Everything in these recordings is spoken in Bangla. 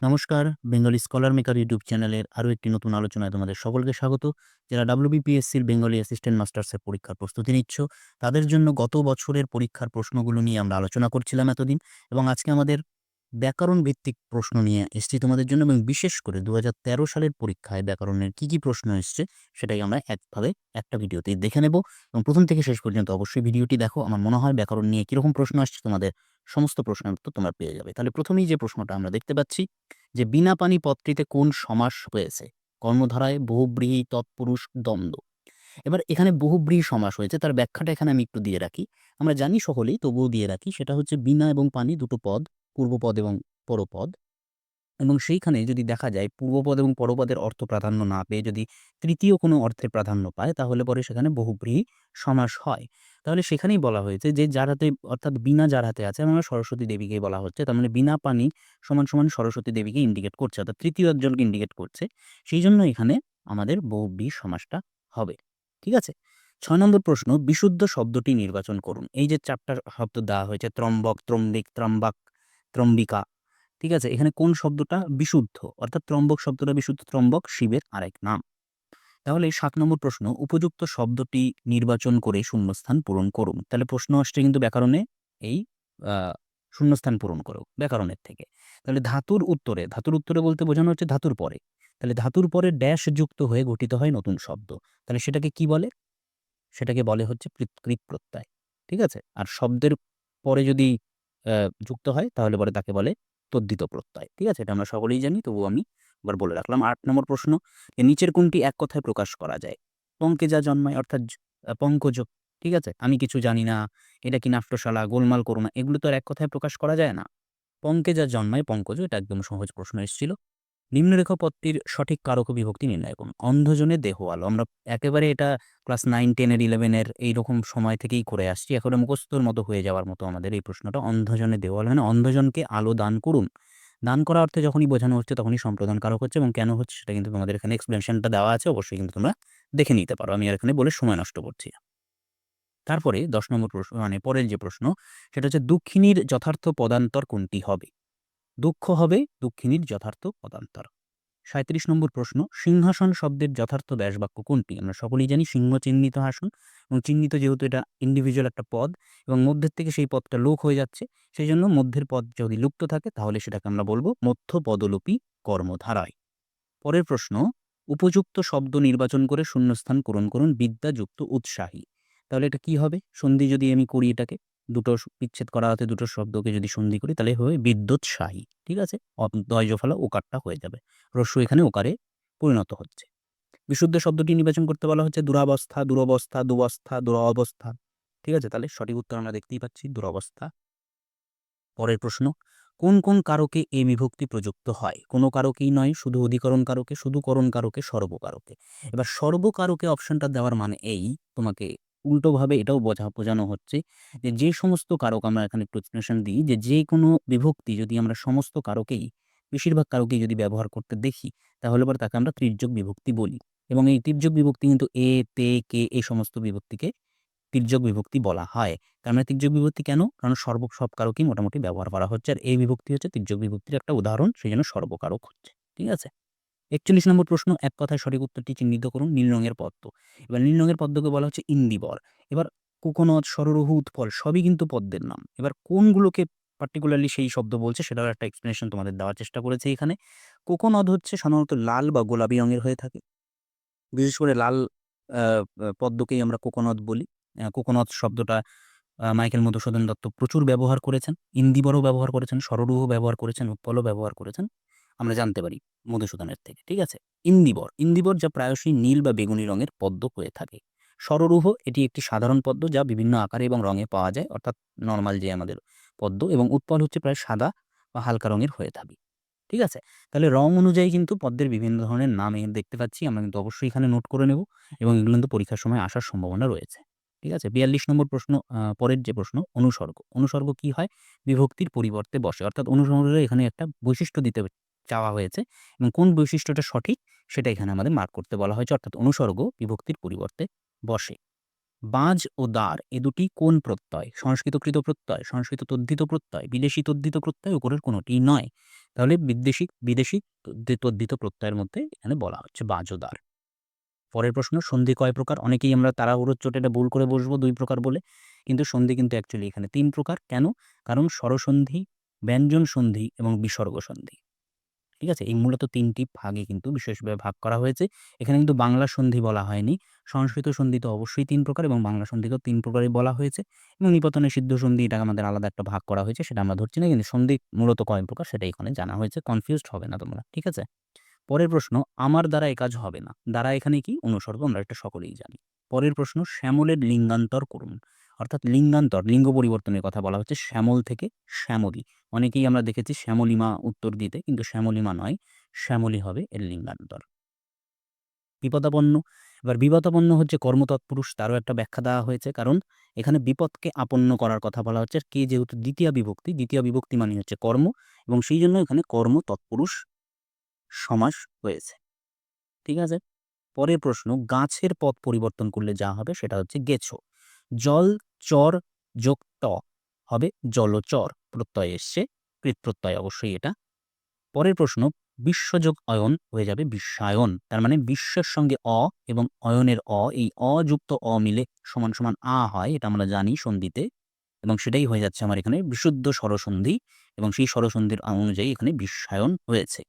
নমস্কার, বেঙ্গলি স্কলার মেকার ইউটিউব চ্যানেলের আরও একটি নতুন আলোচনায় তোমাদের সকলকে স্বাগত। যারা ডাব্লিউবিপিএসসির বেঙ্গলি অ্যাসিস্ট্যান্ট মাস্টার্সের পরীক্ষার প্রস্তুতি নিচ্ছ, তাদের জন্য গত বছরের পরীক্ষার প্রশ্নগুলো নিয়ে আমরা আলোচনা করছিলাম এতদিন এবং আজকে আমাদের ব্যাকরণ ভিত্তিক প্রশ্ন নিয়ে এসেছি তোমাদের জন্য এবং বিশেষ করে দু হাজার তেরো সালের পরীক্ষায় ব্যাকরণের কি কি প্রশ্ন এসছে সেটাই আমরা একভাবে একটা ভিডিওতেই দেখে নেব। এবং প্রথম থেকে শেষ পর্যন্ত অবশ্যই ভিডিওটি দেখো। আমার মনে হয় ব্যাকরণ নিয়ে কীরকম প্রশ্ন আসছে তোমাদের সমস্ত প্রশ্নের উত্তর তোমরা পেয়ে যাবে। তাহলে প্রথমেই যে প্রশ্নটা আমরা দেখতে পাচ্ছি, যে বিনা পানি পদটিতে কোন সমাস হয়েছে? কর্মধারায় বহুব্রীহি তৎপুরুষ দ্বন্দ্ব। এবার এখানে বহুব্রীহি সমাস হয়েছে, তার ব্যাখ্যাটা এখানে আমি একটু দিয়ে রাখি। আমরা জানি সকলেই, তবুও দিয়ে রাখি, সেটা হচ্ছে বিনা এবং পানি দুটো পদ পূর্বপদ এবং পরপদ। এবং সেইখানে যদি দেখা যায় পূর্বপদ এবং পরপদের অর্থ প্রাধান্য না পেয়ে যদি তৃতীয় কোনো অর্থের প্রাধান্য পায়, তাহলে পরে সেখানে বহুব্রীহি সমাস হয়। তাহলে সেখানেই বলা হয়েছে যে, যার হাতে অর্থাৎ বিনা যার হাতে আছে আমরা সরস্বতী দেবীকেই বলা হচ্ছে, তার মানে বিনা পানি সমান সমান সরস্বতী দেবীকে ইন্ডিকেট করছে, অর্থাৎ তৃতীয় একজনকে ইন্ডিকেট করছে। সেই জন্য এখানে আমাদের বহুব্রীহি সমাসটা হবে। ঠিক আছে? ছয় নম্বর প্রশ্ন, বিশুদ্ধ শব্দটি নির্বাচন করুন। এই যে চারটা শব্দ দেওয়া হয়েছে, ত্রম্বক, ত্রম্বিক, ত্রম্বাক ত্রম্বিকা। ঠিক আছে? এখানে কোন শব্দটা বিশুদ্ধ? অর্থাৎ ত্রম্বক শব্দটা বিশুদ্ধ ত্রম্বক, শিবের আরেক নাম। তাহলে সাত নম্বর প্রশ্ন, উপযুক্ত শব্দটি নির্বাচন করে শূন্যস্থান পূরণ করুন। তাহলে প্রশ্ন আসছে কিন্তু ব্যাকরণে এই শূন্যস্থান পূরণ করো ব্যাকরণের থেকে। তাহলে ধাতুর উত্তরে ধাতুর উত্তরে বলতে বোঝানো হচ্ছে ধাতুর পরে। তাহলে ধাতুর পরে ড্যাশ যুক্ত হয়ে গঠিত হয় নতুন শব্দ। তাহলে সেটাকে কি বলে? সেটাকে বলে হচ্ছে কৃত প্রত্যয়। ঠিক আছে? আর শব্দের পরে যদি যুক্ত হয়, তাহলে পরে তাকে বলে তদ্দিত প্রত্যয়। ঠিক আছে? এটা আমরা সকলেই জানি, তবুও আমি এবার বলে রাখলাম। আট নম্বর প্রশ্ন নিচের কোনটি এক কথায় প্রকাশ করা যায়? পঙ্কে যা জন্মায় অর্থাৎ পঙ্কজ। ঠিক আছে? আমি কিছু জানি না, এটা কি নাট্যশালা, গোলমাল করো না এগুলো তো আর এক কথায় প্রকাশ করা যায় না। পঙ্কে যা জন্মায় পঙ্কজ, এটা একদম সহজ প্রশ্ন এসেছিল। নিম্নরেখা সঠিক কারক বিভক্তি নির্ণয় করুন। অন্ধজনে দেহ আলো। আমরা একেবারে এটা ক্লাস নাইন টেনের ইলেভেনের এইরকম সময় থেকেই করে আসছি। এখন মুখস্থর মতো হয়ে যাওয়ার মতো আমাদের এই প্রশ্নটা। অন্ধজনে দেহ আলো মানে অন্ধজনকে আলো দান করুন। দান করা অর্থে যখনই বোঝানো হচ্ছে তখনই সম্প্রদান কারক হচ্ছে এবং কেন হচ্ছে সেটা কিন্তু তোমাদের এখানে এক্সপ্লেনেশনটা দেওয়া আছে। অবশ্যই কিন্তু তোমরা দেখে নিতে পারো। আমি আর এখানে বলে সময় নষ্ট করছি। তারপরে দশ নম্বর প্রশ্ন মানে পরের যে প্রশ্ন, সেটা হচ্ছে দুঃখিনীর যথার্থ পদান্তর কোনটি হবে? দুঃখ হবে, দুঃখিনীর যথার্থ পদান্তর। সাঁত্রিশ নম্বর প্রশ্ন, সিংহাসন শব্দের যথার্থ ব্যাসবাক্য কোনটি? আমরা সকলেই জানি সিংহ চিহ্নিত আসন এবং চিহ্নিত যেহেতু এটা ইন্ডিভিজুয়াল একটা পদ এবং মধ্যের থেকে সেই পদটা লোক হয়ে যাচ্ছে সেই জন্য মধ্যের পদ যদি লুপ্ত থাকে তাহলে সেটাকে আমরা বলব মধ্য পদলোপী কর্মধারায়। পরের প্রশ্ন, উপযুক্ত শব্দ নির্বাচন করে শূন্যস্থান পূরণ করুন বিদ্যাযুক্ত উৎসাহী। তাহলে এটা কি হবে? সন্ধি যদি আমি করি এটাকে দুটো বিচ্ছেদ করা হতে দুটো শব্দকে যদি সন্ধি করি তাহলে হবে বিদ্যুৎ বিদ্যুৎসাহী, ঠিক আছে? দয়জফলা ওকারটা হয়ে যাবে। রস্য এখানে ওকারে পরিণত হচ্ছে। বিশুদ্ধ শব্দটি নির্বাচন করতে বলা হচ্ছে দুরাবস্থা, দুরবস্থা, দুবস্থা দুরবস্থা ঠিক আছে? তাহলে সঠিক উত্তর আমরা দেখতেই পাচ্ছি দুরবস্থা। পরের প্রশ্ন, কোন কোন কারকে এ বিভক্তি প্রযুক্ত হয়? কোনো কারকেই নয়, শুধু অধিকরণ কারকে, শুধু করণ কারকে, সর্বকারকে। এবার সর্বকারকে অপশনটা দেওয়ার মানে এই, তোমাকে উল্টোভাবে এটাও বোঝা, বোঝানো হচ্ছে যে যে সমস্ত কারক আমরা এখানে একটু দিই যে যে কোনো বিভক্তি যদি আমরা সমস্ত কারকেই, বেশিরভাগ কারকেই যদি ব্যবহার করতে দেখি, তাহলে পরে তাকে আমরা তির্যক বিভক্তি বলি। এবং এই তির্যক বিভক্তি কিন্তু এ, তে, কে এই সমস্ত বিভক্তিকে তির্যক বিভক্তি বলা হয়। মানে তির্যক বিভক্তি কেন? কারণ সর্ব, সব কারকই মোটামুটি ব্যবহার করা হচ্ছে। আর এই বিভক্তি হচ্ছে তির্যক বিভক্তির একটা উদাহরণ, সেই জন্য সর্বকারক হচ্ছে। ঠিক আছে? একচল্লিশ নম্বর প্রশ্ন, এক কথায় সঠিক উত্তরটি চিহ্নিত করুন নীল রঙের পদ্ম। এবার নীল রঙের পদ্মকে বলা হচ্ছে ইন্দিবর। এবার কোকোনদ সররহু উৎপল সবই কিন্তু পদ্মের নাম। এবার কোনগুলোকে পার্টিকুলারলি সেই শব্দ বলছে সেটার একটা এক্সপ্লেনেশন তোমাদের দেওয়ার চেষ্টা করেছে এখানে। কোকোনদ হচ্ছে সাধারণত লাল বা গোলাপি রঙের হয়ে থাকে। বিশেষ করে লাল পদ্মকেই আমরা কোকোনদ বলি। কোকোনদ শব্দটা মাইকেল মধুসূদন দত্ত প্রচুর ব্যবহার করেছেন। ইন্দিবরও ব্যবহার করেছেন সররুহ ব্যবহার করেছেন, উৎপলও ব্যবহার করেছেন। আমরা জানতে পারি মধুসূদনের থেকে, ঠিক আছে? ইন্দিবর ইন্দিবর যা প্রায়শই নীল বা বেগুনি রঙের পদ্ম হয়ে থাকে। সররুহ এটি একটি সাধারণ পদ্ম যা বিভিন্ন আকারে এবং রঙে পাওয়া যায়, অর্থাৎ নর্মাল যে আমাদের পদ্ম, এবং উৎপল হচ্ছে প্রায় সাদা বা হালকা রঙের হয়ে থাকে, ঠিক আছে? তাহলে রং অনুযায়ী কিন্তু পদ্মের বিভিন্ন ধরনের নাম দেখতে পাচ্ছি, আমরা কিন্তু অবশ্যই এখানে নোট করে নেব, এবং এগুলো কিন্তু পরীক্ষার সময় আসার সম্ভাবনা রয়েছে, ঠিক আছে? বিয়াল্লিশ নম্বর প্রশ্ন পরের যে প্রশ্ন, অনুসর্গ। অনুসর্গ কি হয়? বিভক্তির পরিবর্তে বসে, অর্থাৎ অনুসর্গের এখানে একটা বৈশিষ্ট্য দিতে চাওয়া হয়েছে এবং কোন বৈশিষ্ট্যটা সঠিক সেটা এখানে আমাদের মার্ক করতে বলা হয়েছে। অর্থাৎ অনুসর্গ বিভক্তির পরিবর্তে বসে। বাজ ও দ্বার এ দুটি কোন প্রত্যয়, সংস্কৃতকৃত প্রত্যয়, সংস্কৃত তদ্ধিত প্রত্যয়, বিদেশি তদ্ধিত প্রত্যয় উপরের কোনোটি নয়। তাহলে বিদেশি বিদেশি তদ্ধিত প্রত্যয়ের মধ্যে এখানে বলা হচ্ছে বাজ ও দ্বার। পরের প্রশ্ন, সন্ধি কয় প্রকার? অনেকেই আমরা তাড়াহুড়োর চোটে এটা ভুল করে বসবো, দুই প্রকার বলে। কিন্তু সন্ধি কিন্তু অ্যাকচুয়ালি এখানে তিন প্রকার। কেন? কারণ স্বরসন্ধি, ব্যঞ্জন সন্ধি এবং বিসর্গ সন্ধি। ঠিক আছে? এই মূলত তিনটি ভাগে কিন্তু বিশেষভাবে ভাগ করা হয়েছে। এখানে কিন্তু বাংলা সন্ধি বলা হয়নি। সংস্কৃত সন্ধি তো অবশ্যই তিন প্রকার এবং বাংলা সন্ধিকেও তিন প্রকারই বলা হয়েছে এবং নিপতনের সিদ্ধ সন্ধি এটা আমাদের আলাদা একটা ভাগ করা হয়েছে, সেটা আমরা ধরছি না। কিন্তু সন্ধি মূলত কয় প্রকার সেটা এখানে জানা হয়েছে। কনফিউজড হবে না তোমরা, ঠিক আছে? পরের প্রশ্ন, আমার দ্বারা এ কাজ হবে না। দ্বারা এখানে কি? অনুসর্গ আমরা এটা সকলেই জানি। পরের প্রশ্ন, শ্যামলের লিঙ্গান্তর করুন। অর্থাৎ লিঙ্গান্তর, লিঙ্গ পরিবর্তনের কথা বলা হচ্ছে শ্যামল থেকে শ্যামলী। অনেকেই আমরা দেখেছি শ্যামলিমা উত্তর দিতে, কিন্তু শ্যামলিমা নয়, শ্যামলী হবে এর লিঙ্গান্তর। বিপদাপন্ন, এবার বিপদাপন্ন হচ্ছে কর্মতৎপুরুষ, তারও একটা ব্যাখ্যা দেওয়া হয়েছে, কারণ এখানে বিপদকে আপন্ন করার কথা বলা হচ্ছে কে যেহেতু দ্বিতীয় বিভক্তি দ্বিতীয় বিভক্তি মানে হচ্ছে কর্ম, এবং সেই জন্য এখানে কর্ম তৎপুরুষ সমাস হয়েছে। ঠিক আছে? পরের প্রশ্ন, গাছের পথ পরিবর্তন করলে যা হবে সেটা হচ্ছে গেছো। জল চর যোগ ত। হবে জলচর, প্রত্যয় এসছে কৃত প্রত্যয় অবশ্যই এটা। পরের প্রশ্ন, বিশ্বযোগ অয়ন হয়ে যাবে বিশ্বায়ন তার মানে বিশ্বের সঙ্গে অ এবং অয়নের অ, এই অযুক্ত অ মিলে সমান সমান আ হয়, এটা আমরা জানি সন্ধিতে। এবং সেটাই হয়ে যাচ্ছে আমার এখানে বিশুদ্ধ স্বরসন্ধি এবং সেই স্বরসন্ধির অনুযায়ী এখানে বিশ্বায়ন হয়েছে।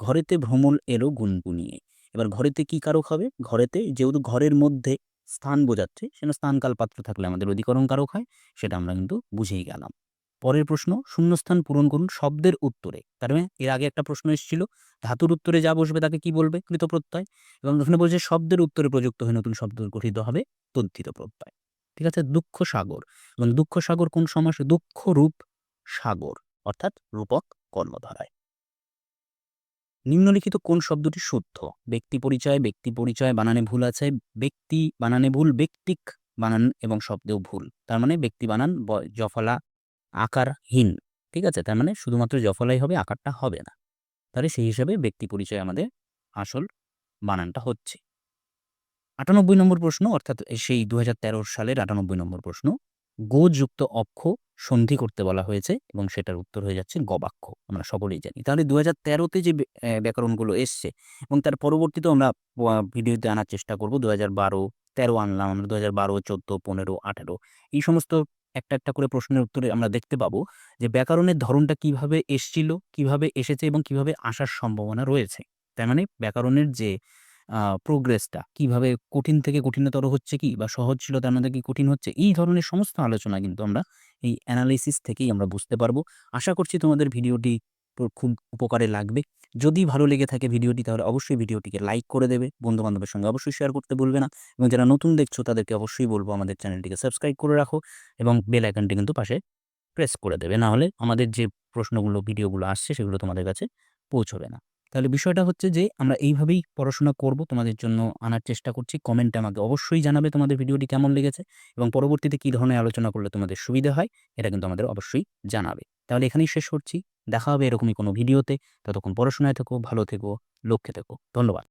ঘরেতে ভ্রমণ এলো গুনগুনিয়ে। এবার ঘরেতে কি কারক হবে? ঘরেতে যেহেতু ঘরের মধ্যে স্থান বোঝাচ্ছে সেটা স্থানকাল পাত্র থাকলে আমাদের অধিকরণ কারক হয়, সেটা আমরা কিন্তু বুঝেই গেলাম। পরের প্রশ্ন, শূন্যস্থান পূরণ করুন শব্দের উত্তরে। তার মানে এর আগে একটা প্রশ্ন এসেছিল, ধাতুর উত্তরে যা বসবে তাকে কি বলবে? কৃত প্রত্যয় এবং ওখানে বলছে, শব্দের উত্তরে প্রযুক্ত হয়ে নতুন শব্দ গঠিত হবে তদ্ধিত প্রত্যয় ঠিক আছে? দুঃখ সাগর। এবং দুঃখ সাগর কোন সমাসে? দুঃখ রূপ সাগর, অর্থাৎ রূপক কর্মধারায় নিম্নলিখিত কোন শব্দটি শুদ্ধ? ব্যক্তি পরিচয় ব্যক্তি পরিচয় বানানে ভুল আছে, ব্যক্তি বানানে ভুল, ব্যক্তিক বানান এবং শব্দেও ভুল। তার মানে ব্যক্তি বানান জফলা, আকারহীন, ঠিক আছে? তার মানে শুধুমাত্র জফলাই হবে, আকারটা হবে না। তাহলে সেই হিসাবে ব্যক্তি পরিচয় আমাদের আসল বানানটা হচ্ছে। আটানব্বই নম্বর প্রশ্ন, অর্থাৎ সেই দু হাজার তেরো সালের আটানব্বই নম্বর প্রশ্ন গোযুক্ত অক্ষ সন্ধি করতে বলা হয়েছে এবং সেটার উত্তর হয়ে যাচ্ছে গবাক্ষ। আমরা সকলেই জানি। তাহলে দু হাজার তেরোতে যে ব্যাকরণগুলো এসছে এবং তার পরবর্তীতে আমরা ভিডিওতে আনার চেষ্টা করব। দু হাজার বারো তেরো আনলাম আমরা দু হাজার বারো, চোদ্দ, পনেরো, আঠেরো। এই সমস্ত একটা একটা করে প্রশ্নের উত্তরে আমরা দেখতে পাবো যে ব্যাকরণের ধরনটা কীভাবে এসছিল, কীভাবে এসেছে এবং কীভাবে আসার সম্ভাবনা রয়েছে। তার মানে ব্যাকরণের যে প্রোগ্রেসটা কীভাবে কঠিন থেকে কঠিনতর হচ্ছে কি? বা সহজ ছিল তার মধ্যে কি কঠিন হচ্ছে? এই ধরনের সমস্ত আলোচনা কিন্তু আমরা এই অ্যানালিসিস থেকেই আমরা বুঝতে পারব। আশা করছি তোমাদের ভিডিওটি খুব উপকারে লাগবে। যদি ভালো লেগে থাকে ভিডিওটি, তাহলে অবশ্যই ভিডিওটিকে লাইক করে দেবে। বন্ধু বান্ধবের সঙ্গে অবশ্যই শেয়ার করতে ভুলবে না। এবং যারা নতুন দেখছ, তাদেরকে অবশ্যই বলব আমাদের চ্যানেলটিকে সাবস্ক্রাইব করে রাখো এবং বেল আইকনটি কিন্তু পাশে প্রেস করে দেবে। না হলে আমাদের যে প্রশ্নগুলো ভিডিওগুলো আসছে, সেগুলো তোমাদের কাছে পৌঁছবে না। তাহলে বিষয়টা হচ্ছে যে, আমরা এইভাবেই পড়াশোনা করব, তোমাদের জন্য আনার চেষ্টা করছি। কমেন্টে আমাকে অবশ্যই জানাবে তোমাদের ভিডিওটি কেমন লেগেছে এবং পরবর্তীতে কী ধরনের আলোচনা করলে তোমাদের সুবিধা হয়, এটা কিন্তু আমাদের অবশ্যই জানাবে। তাহলে এখানেই শেষ করছি। দেখা হবে এরকমই কোনো ভিডিওতে। ততক্ষণ পড়াশোনায় থেকো, ভালো থেকো, লক্ষ্যে থেকো। ধন্যবাদ।